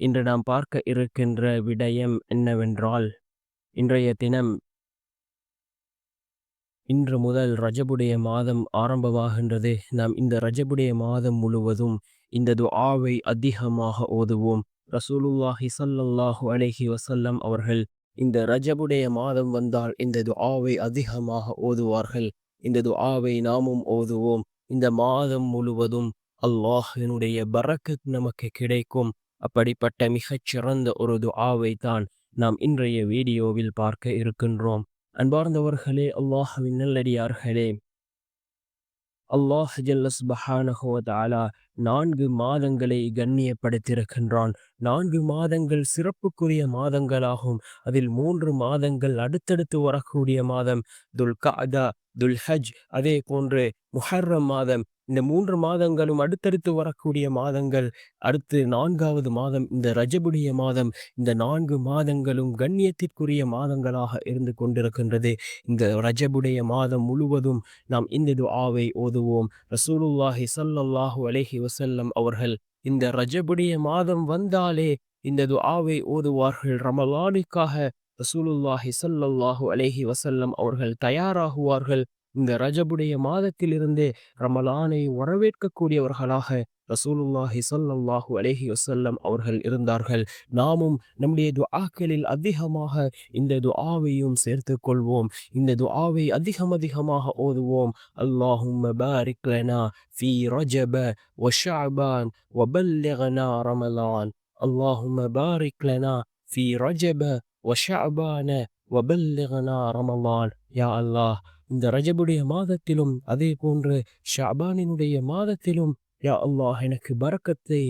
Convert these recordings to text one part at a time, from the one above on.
இன்று நாம் பார்க்க இருக்கின்ற விடயம் என்னவென்றால் இன்றைய தினம் இன்று முதல் ரஜபுடைய மாதம் ஆரம்பமாகின்றது. நாம் இந்த ரஜபுடைய மாதம் முழுவதும் இந்த துஆவை அதிகமாக ஓதுவோம். ரசூலுல்லாஹி சல்லல்லாஹு அலஹி வசல்லம் அவர்கள் இந்த ரஜபுடைய மாதம் வந்தால் இந்த துஆவை அதிகமாக ஓதுவார்கள். இந்த துஆவை நாமும் ஓதுவோம். இந்த மாதம் முழுவதும் அல்லாஹினுடைய பறக்கு நமக்கு கிடைக்கும். அப்படிப்பட்ட மிகச் சிறந்த ஒரு துஆவை தான் நாம் இன்றைய வீடியோவில் பார்க்க இருக்கின்றோம். அன்பார்ந்தவர்களே அல்லாஹ்வின் நல்லடியார்களே. அல்லாஹ் ஜல்லஸ் பஹானஹுவதாலா நான்கு மாதங்களை கண்ணியப்படுத்தியிருக்கின்றான். நான்கு மாதங்கள் சிறப்புக்குரிய மாதங்களாகும். அதில் மூன்று மாதங்கள் அடுத்தடுத்து வரக்கூடிய மாதம். துல்காதா துல்ஹஜ் அதே போன்று முஹர்ரம் மாதம். இந்த மூன்று மாதங்களும் அடுத்தடுத்து வரக்கூடிய மாதங்கள். அடுத்து நான்காவது மாதம் இந்த ரஜபுடைய மாதம். இந்த நான்கு மாதங்களும் கண்ணியத்திற்குரிய மாதங்களாக இருந்து கொண்டிருக்கின்றது. இந்த ரஜபுடைய மாதம் முழுவதும் நாம் இந்த துஆவை ஓதுவோம். ரசூலுல்லாஹி சல்லாஹூ அலைஹி வசல்லம் அவர்கள் இந்த ரஜபுடைய மாதம் வந்தாலே இந்த துஆவை ஓதுவார்கள். ரமலானுக்காக ரசூலுல்லாஹி ஸல்லல்லாஹு அலேஹி வசல்லம் அவர்கள் தயாராகுவார்கள். இந்த ரஜபுடைய மாதத்திலிருந்தே ரமலானை வரவேற்கக்கூடியவர்களாக ரசூலுல்லாஹி ஸல்லல்லாஹு அலேஹி வசல்லம் அவர்கள் இருந்தார்கள். நாமும் நம்முடைய துஆக்களில் அதிகமாக இந்த துஆவையும் சேர்த்து கொள்வோம். இந்த துஆவை அதிகம் அதிகமாக ஓதுவோம். அல்லாஹும் பாரிக் லனா ஃபீ ரஜப வ ஷஅபான் வ ரமலான். அல்லாஹும் பாரிக் லனா ஃபி ரஜப வ ஷஅபான வ ரமலான். யா அல்லாஹ் இந்த ரஜபுடைய மாதத்திலும் அதே போன்று ஷாபானினுடைய மாதத்திலும் யா அல்லாஹ் எனக்கு பரக்கத்தை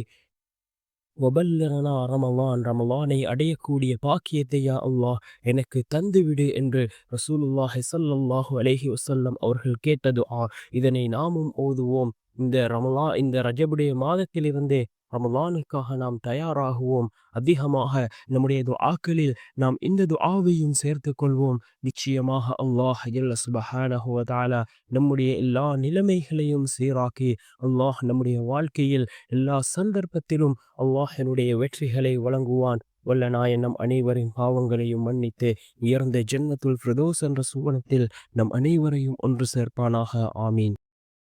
ஒபல்லனா ரமலான் ரமலானை அடையக்கூடிய பாக்கியத்தை யா அல்லாஹ் எனக்கு தந்துவிடு என்று ரசூலுல்லாஹி ஸல்லல்லாஹு அலேஹி வசல்லம் அவர்கள் கேட்டது ஆ இதனை நாமும் ஓதுவோம். இந்த ரமலா இந்த ரஜபுடைய மாதத்திலிருந்தே ரமலானுக்காக நாம் தயாராகுவோம். அதிகமாக நம்முடைய துஆக்களில் நாம் இந்த துஆவையும் சேர்த்து கொள்வோம் நிச்சயமாக அல்லாஹ் சுபஹானஹுவதாலா நம்முடைய எல்லா நிலைமைகளையும் சீராக்கி அல்லாஹ் நம்முடைய வாழ்க்கையில் எல்லா சந்தர்ப்பத்திலும் அல்லாஹினுடைய வெற்றிகளை வழங்குவான். வல்ல நாயன் நம் அனைவரின் பாவங்களையும் மன்னித்து உயர்ந்த ஜன்னத்துல் ஃபிரதோஸ் என்ற சுவனத்தில் நம் அனைவரையும் ஒன்று சேர்ப்பானாக. ஆமீன்.